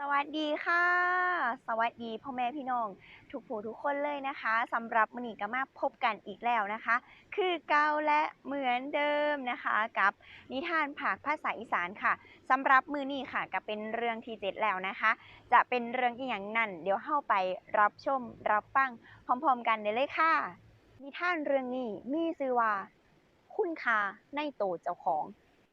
สวัสดีค่ะ สวัสดีพ่อแม่พี่น้อง ทุกผู้ทุกคนเลยนะคะสำหรับมื้อนี้ก็มาพบกันอีกแล้วนะคะ คือเก่าและเหมือนเดิมนะคะ กับนิทานผากภาษาอีสานค่ะสำหรับมือนี้ค่ะก็เป็นเรื่องที่เจ็ดแล้วนะคะ จะเป็นเรื่องอีหยังนั่น เดี๋ยวเข้าไปรับชมรับฟังพร้อมๆ กันเลยค่ะ นิทานเรื่องนี้มีชื่อว่า คุณค่าในโตเจ้าของ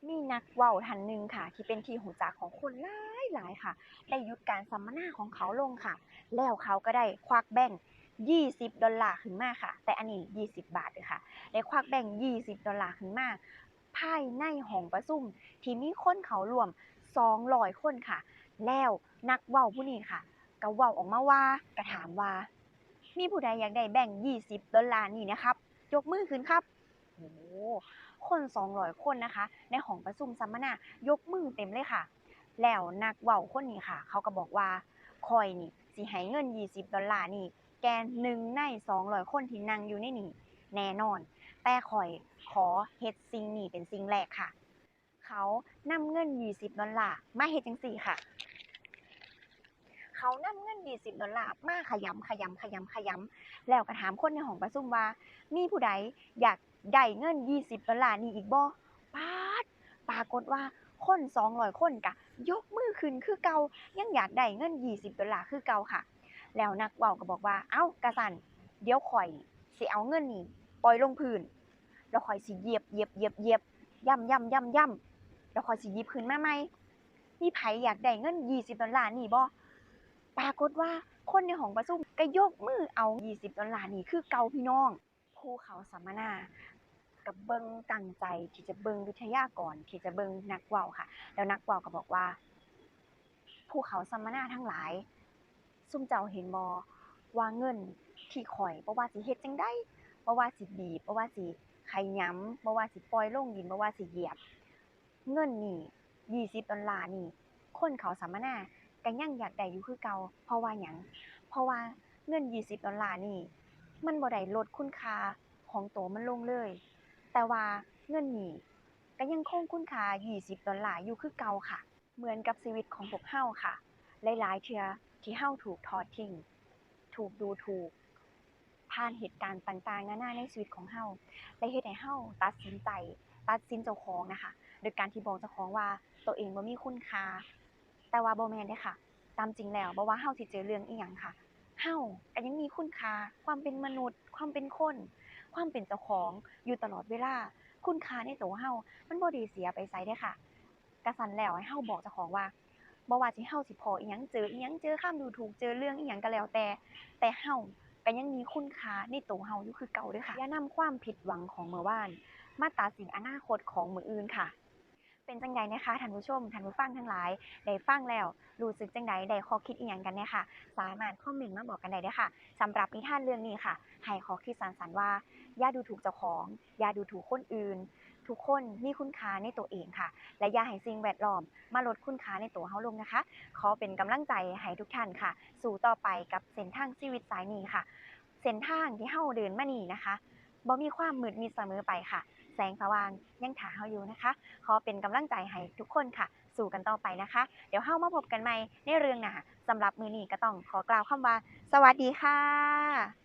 มีนักเว้าท่านหนึ่งค่ะ ที่เป็นที่หูจักของคนหลายหลายๆค่ะ ได้ยุดการสัมมนาของเขาลงค่ะ แล้วเขาก็ได้ควักแบงค์20 ดอลลาร์ขึ้นมาค่ะ แต่อันนี้ 20 บาทเลยค่ะ ได้ควักแบงค์20 ดอลลาร์ขึ้นมาภายในห้องประชุมที่มีคนเขารวม 200 คนค่ะ แล้วนักเว้าผู้นี้ค่ะก็เว้าออกมาว่าก็ถามว่า มีผู้ใดอยากได้แบ่ง 20 ดอลลาร์นี่นะครับ ยกมือขึ้นครับ โอ้ คน200 คนนะคะ ในห้องประชุมสัมมนายกมือเต็มเลยค่ะ แล้วนักเว้าคนนี้ค่ะ เขาก็บอกว่าคอยนี่สิให้เงิน 20 ดอลลาร์นี่ แกนหนึ่งใน200 คนที่นั่งอยู่ในนี่แน่นอน แต่คอยขอเฮ็ดสิ่งนี้เป็นสิ่งแรกค่ะ เขานำเงิน 20 ดอลลาร์มาเฮ็ดจังซี่ค่ะ เขานำเงิน20ดอลลาร์มาขยำขยำขยำขยำแล้วก็ถามคนในห้องประชุมว่า มีผู้ใดอยากได้เงิน20ดอลลาร์นี่อีกบ่ปาดปรากฏว่าคน200คนกะ ยกมือขึ้นคือเก่ายังอยากได้เงิน20ดอลลาร์คือเก่าค่ะ แล้วนักเว้าก็บอกว่า เอ้ากะสันเดี๋ยวข่อยสิเอาเงินนี่ปล่อยลงพื้นแล้วข่อยสิเหยียบเหยียบเหยียบเหยียบย่ำย่ำย่ำย่ำแล้วข่อยสิหยิบขึ้นมาใหม่มีไผอยากได้เงิน20ดอลลาร์นี่บ่ ปรากฏว่าคนในห้องประชุมก็ยกมือเอา 20 ดอลลาร์นี่คือเกาพี่น้องผู้เขาสัมมนากับเบิงตั้งใจที่จะเบิงวิทยากรที่จะเบิงนักว้าวค่ะ แล้วนักว้าวก็บอกว่าผู้เขาสัมมนาทั้งหลาย ซุ่มเจ้าเห็นบ่ว่าเงินที่ข่อยบ่ว่าสิเฮ็ดจังได๋บ่ว่าสิบีบบ่ว่าสิขย้ำบ่ว่าสิปล่อยลงดินบ่ว่าสิเหยียบ เงินนี่20ดอลลาร์นี่คนเขาสัมมนา ก็ยังอยากได้อยู่คือเก่าเพราะว่าหยังเพราะว่าเงิน 20 ดอลลาร์นี่ มันบ่ได้ลดคุณค่าของตัวมันลงเลย แต่ว่าเงินนี่ก็ยังคงคุณค่า 20 ดอลลาร์อยู่คือเก่าค่ะ เหมือนกับชีวิตของพวกเฮาค่ะ หลายๆเทื่อที่เฮาถูกทอดทิ้ง ถูกดูถูก ผ่านเหตุการณ์ต่างๆนานาในชีวิตของเฮาและเฮ็ดให้เฮาตัดสินใจ ตัดสินเจ้าของนะคะ โดยการที่บอกเจ้าของว่าตัวเองบ่มีคุณค่า แต่ว่าบ่แม่นเด้ค่ะ ตามจริงแล้วบ่ว่าเฮาสิเจอเรื่องอีหยังค่ะเฮาก็ยังมีคุณค่าความเป็นมนุษย์ ความเป็นคน ความเป็นเจ้าของอยู่ตลอดเวลา คุณค่าในตัวเฮามันบ่ได้เสียไปไสเด้ค่ะกระซันแล้วให้เฮาบอกเจ้าของว่าบ่ว่าสิเฮาสิพออีหยังเจออีหยังเจอคำดูถูกเจอเรื่องอีหยังก็แล้วแต่ แต่เฮาก็ยังมีคุณค่าในตัวเฮาอยู่คือเก่าเด้อค่ะอย่านำความผิดหวังของเมื่อวาน มาตัดสินอนาคตของมื้ออื่นค่ะ เป็นจังไดนะคะท่านผู้ชมท่านผู้ฟังทั้งหลายได้ฟังแล้วรู้สึกจังไดได้ข้อคิดอีหยังกันเนี่ยค่ะ สามารถคอมเมนต์มาบอกกันได้ด้อค่ะสำหรับนิทานเรื่องนี้ค่ะให้ข้อคิดสรรๆว่าอย่าดูถูกเจ้าของอย่าดูถูกคนอื่น ทุกคนมีคุณค่าในตัวเองค่ะ และอย่าให้สิ่งแวดล้อมมาลดคุณค่าในตัวเฮาลงนะคะ ขอเป็นกำลังใจให้ทุกท่านค่ะ สู่ต่อไปกับเส้นทางชีวิตสายนี้ค่ะ เส้นทางที่เฮาเดินมานี่นะคะบ่มีความมืดมิดเสมอไปค่ะ แสงสว่างยังถาเฮาอยู่นะคะ ขอเป็นกำลังใจให้ทุกคนค่ะ สู่กันต่อไปนะคะ เดี๋ยวเฮามาพบกันใหม่ในเรื่องหน้าสำหรับมือนี้ก็ต้องขอกล่าวคำว่า สวัสดีค่ะ